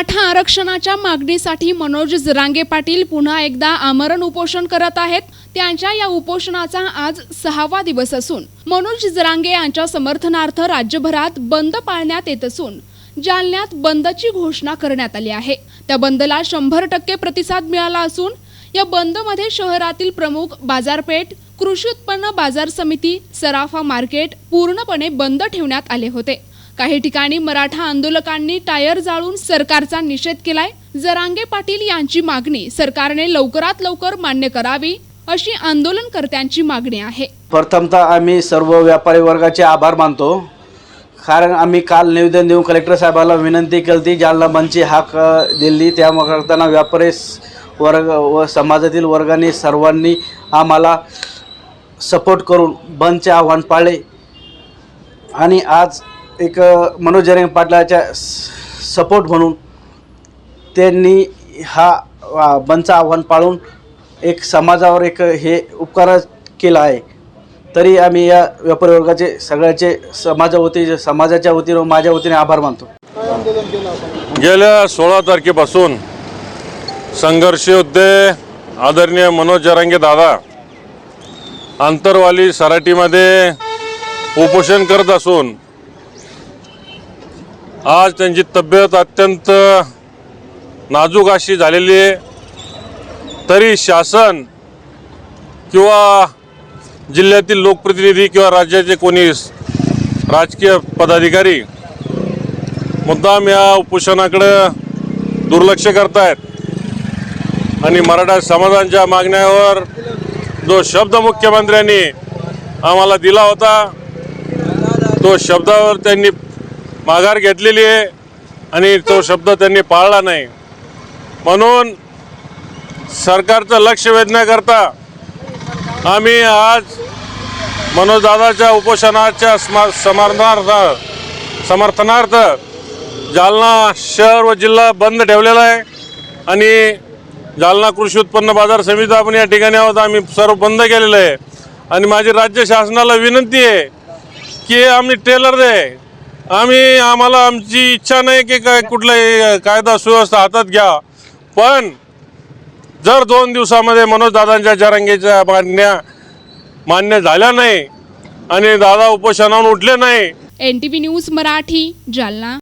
मराठा आरक्षणाच्या मागणीसाठी मनोज जरांगे पाटील पुन्हा एकदा आमरण उपोषण करत आहेत. त्यांच्या या उपोषणाचा आज सहावा दिवस असून मनोज जरांगे यांच्या समर्थनार्थ राज्यभरात बंद पाळण्यात येत असून जालन्यात बंदची घोषणा करण्यात आली आहे. त्या बंदला शंभर टक्के प्रतिसाद मिळाला असून या बंदमध्ये शहरातील प्रमुख बाजारपेठ कृषी उत्पन्न बाजार समिती सराफा मार्केट पूर्णपणे बंद ठेवण्यात आले होते. काही ठिकाणी मराठा आंदोलकांनी टायर जाळून सरकारचा निषेध केलाय. जरांगे पाटील यांची मागणी सरकारने लवकरात लवकर मान्य करावी अशी आंदोलनकर्त्यांची मागणी आहे. प्रथमतः आम्ही सर्व व्यापारी वर्गाचे आभार मानतो. कारण आम्ही काल निवेदन देऊन कलेक्टर साहेबाला विनंती केली ती जालना बंदची हाक दिली त्या करताना व्यापारी वर्ग व समाजातील वर्गाने सर्वांनी आम्हाला सपोर्ट करून बंदचे आव्हान पाळले. आणि आज एक मनोज जरंग पाटलाच्या सपोर्ट म्हणून त्यांनी हा बंदचं आव्हान पाळून एक समाजावर एक हे उपकार केला आहे. तरी आम्ही या व्यापारी वर्गाचे सगळ्याचे समाजावती समाजाच्या वतीनं माझ्या वतीने आभार मानतो. गेल्या सोळा तारखेपासून संघर्ष योद्धे आदरणीय मनोज जरांगे दादा आंतरवाली सराटीमध्ये उपोषण करत असून आज त्यांची तब्येत अत्यंत नाजूक अशी झालेली आहे. तरी शासन किंवा जिल्ह्यातील लोकप्रतिनिधी किंवा राज्याचे कोणी राजकीय पदाधिकारी मुद्दाम या उपोषणाकडं दुर्लक्ष करतायत. आणि मराठा समाजांच्या मागण्यावर जो शब्द मुख्यमंत्र्यांनी आम्हाला दिला होता तो शब्दावर त्यांनी माघार घेतलेली आहे आणि तो शब्द त्यांनी पाळला नाही. म्हणून सरकारचं लक्ष वेधण्याकरता आम्ही आज मनोजदादाच्या उपोषणाच्या स्मा समर्थनार्थ समर्थनार्थ जालना शहर व जिल्हा बंद ठेवलेला आहे आणि जालना कृषी उत्पन्न बाजार समिती आपण या ठिकाणी आहोत. आम्ही सर्व बंद केलेलं आहे. आणि माझी राज्य शासनाला विनंती आहे की आम्ही टेलर दे आम्ही आम्हाला आमची इच्छा नाही की काय कुठलाही कायदा सुव्यवस्था हातात घ्या. पण जर दोन दिवसामध्ये मनोजदादांच्या जरांगेच्या मागण्या मान्य झाल्या नाही आणि दादा उपोषणावरून उठले नाही. N T V news Marathi Jalna.